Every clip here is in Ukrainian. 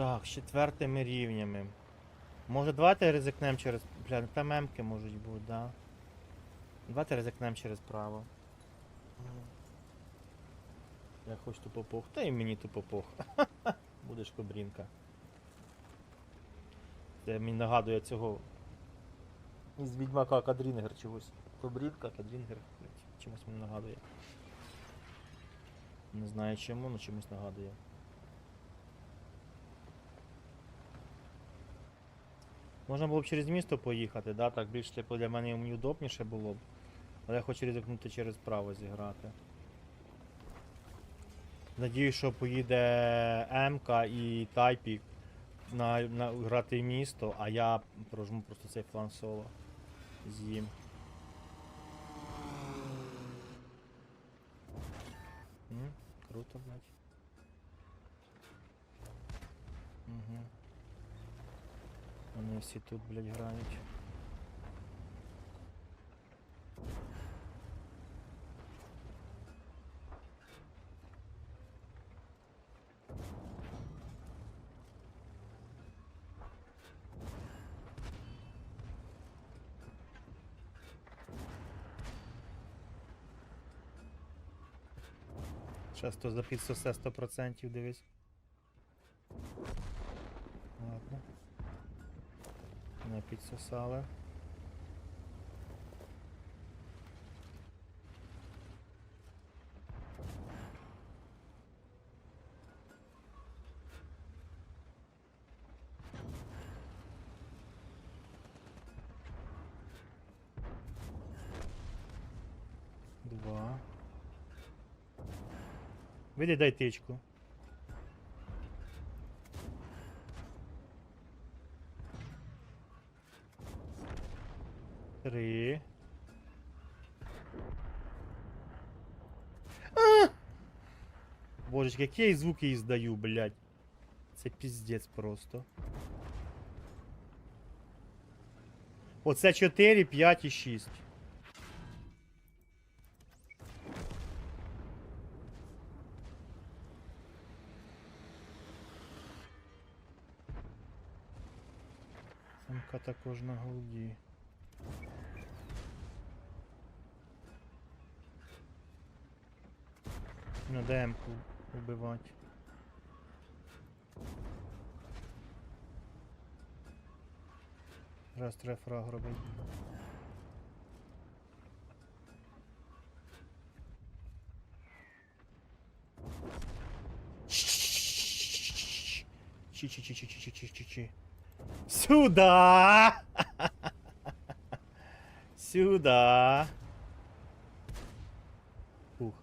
Так, з четвертими рівнями. Може давайте ризикнемо через. Бля, там мемки можуть бути, да. Давайте ризикнемо через право. Я хочу тупо пох. Та і мені тупо пох. Будеш кобрінка. Це мені нагадує цього. Із відьмака Кадрінгер чогось. Кобрінка, Кадрінгер. Чимось мені нагадує. Не знаю чому, але чимось нагадує. Можна було б через місто поїхати, да? так більш типу, для мене мені удобніше було б. Але я хочу ризикнути через право зіграти. Надіюсь, що поїде МК і Тайпік на, на грати місто, а я прожму просто цей фланг соло. З'їм. Круто, блядь. Угу. Вони всі тут, блядь, грають. Зараз то за підсосе 100% дивись. Підсосали. Два. Види, дай тичку. Три. А! Божечки, які я звуки издаю, блядь. Це піздець просто. Оце 4, 5 і 6. Самка також на голді. На ДМ-ку убивати. Раз треба фраг робити. Чи-чи-чи-чи-чи-чи-чи-чи. Сюда! Сюда. Ух.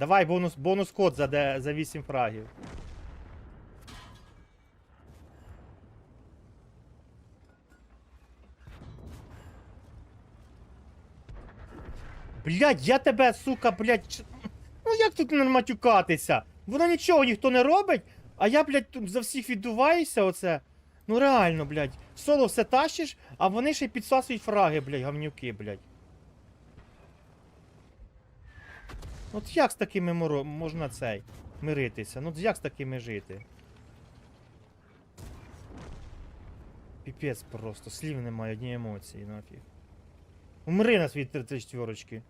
Давай бонус, бонус код за, за 8 фрагів. Блядь, я тебе, сука, блядь. ч- Ну як тут не матюкатися? Воно нічого ніхто не робить, а я, блядь, за всіх віддуваюся оце. Ну реально, блядь. Соло все тащиш, а вони ще й підсасують фраги, блядь, гавнюки, блядь. От як з такими моро... можна цей миритися? Ну як з такими жити? Піпець просто, слів немає, одні емоції, нафіг. Умри на свій 34-очки.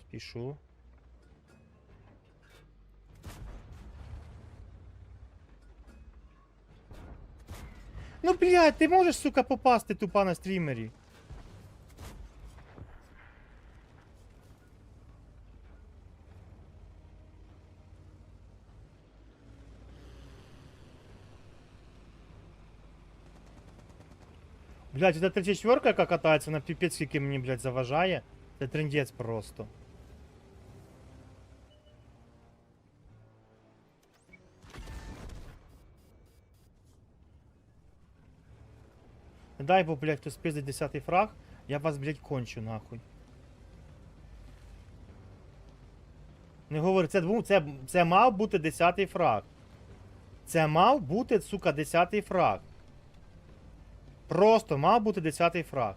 Спішу. Ну, блядь, ти можеш, сука, попасти тупа на стрімері? Блядь, это 34 яка катається на піпець, скільки мені, блядь, заважає. Це трендець просто. Дай бо, блядь, хтось пиздить 10 фраг, я вас, блядь, кончу нахуй. Не говори, це, це, це мав бути 10 фраг. Це мав бути, сука, 10 фраг. Просто мав бути 10 фраг.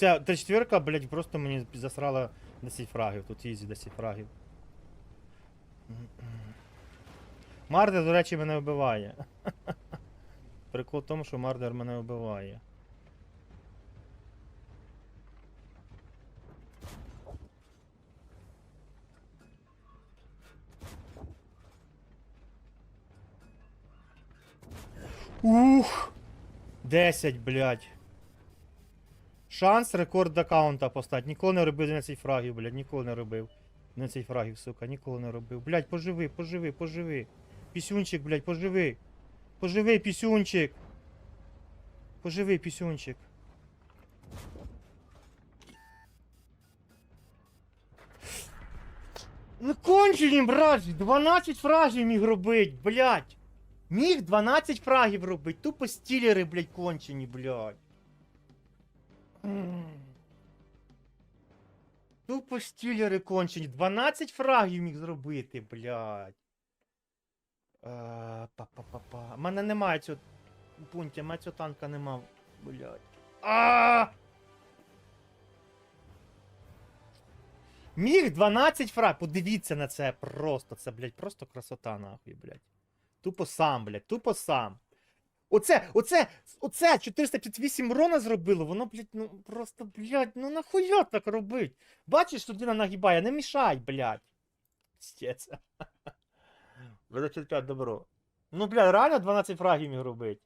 Та четвірка, блядь, просто мені засрала 10 фрагів. Тут ізі 10 фрагів. Мардер, до речі, мене вбиває. Прикол в тому, що Мардер мене вбиває. Ух! 10, блядь. Шанс рекорд аккаунта постати. Ніколи не робив 11 фрагів, блядь, ніколи не робив. 11 фрагів, сука, ніколи не робив. Блядь, поживи, поживи, поживи. Пісюнчик, блядь, поживи. Поживи, пісюнчик. Поживи, пісюнчик. Ну кончені, брат, 12 фрагів міг робить, блядь. Міг 12 фрагів робить. Тупо стілери, блядь, кончені, блядь. Тупо стілери кончені. 12 фрагів міг зробити, блядь. Е, Па-па-па-па. У мене немає цього пунктя, у мене цього танка нема, блядь. А! Міг 12 фраг. Подивіться на це просто. Це, блядь, просто красота, нахуй, блядь. Тупо сам, блядь, тупо сам. Оце, оце, оце 458 урона зробило, воно, блядь, ну просто, блядь, ну нахуя так робить? Бачиш, людина нагибає, не мішай, блядь. Стець. Видачуття добро. Ну, блядь, реально 12 фрагів міг робить.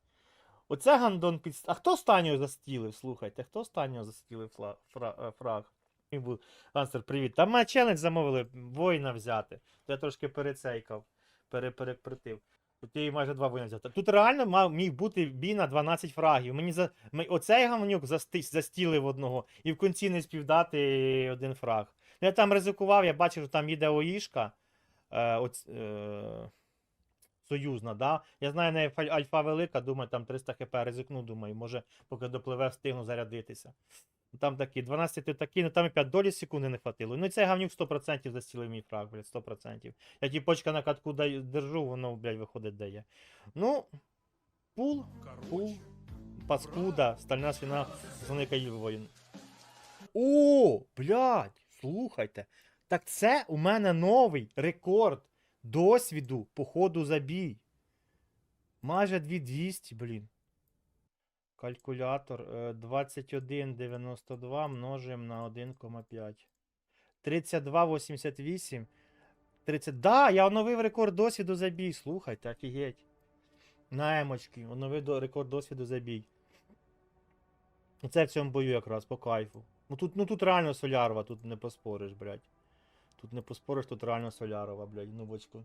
Оце гандон під... А хто останнього застілив? Слухайте, хто останнього застілив фла... фра... е, фраг? Мій був Ансер, привіт. Там мене челендж замовили воїна взяти. Я трошки перецейкав, пере. Тут її майже два воїна взяв. Тут реально мав, міг бути бій на 12 фрагів. Мені за... Оцей засти... застілив одного і в кінці не співдати один фраг. Ну, Я там ризикував, я бачив, що там їде ОІшка. Е, оць... е... Союзна, да? Я знаю, не альфа, велика, думаю, там 300 хп ризикну, думаю, може, поки допливе, встигну зарядитися. Там такі, 12 ти такі, ну там і 5 долі секунди не хватило. Ну і цей гавнюк 100% застілив мій фраг, блядь, 100%. Я ті почка на катку даю, держу, воно, блядь, виходить дає. Ну, пул, пул, паскуда, стальна свина, зникає воїн. О, блядь, слухайте. Так це у мене новий рекорд досвіду по ходу за бій. Майже 2200, блін. Калькулятор е, 21,92 множимо на 1,5. 32,88. 30. Да, я оновив рекорд досвіду за бій. Слухайте, офігеть. На емочки. Оновив рекорд досвіду за бій. Оце в цьому бою якраз по кайфу. Ну тут, ну тут реально солярова, тут не поспориш, блядь. Тут не поспориш, тут реально солярова, блядь, ну бочку.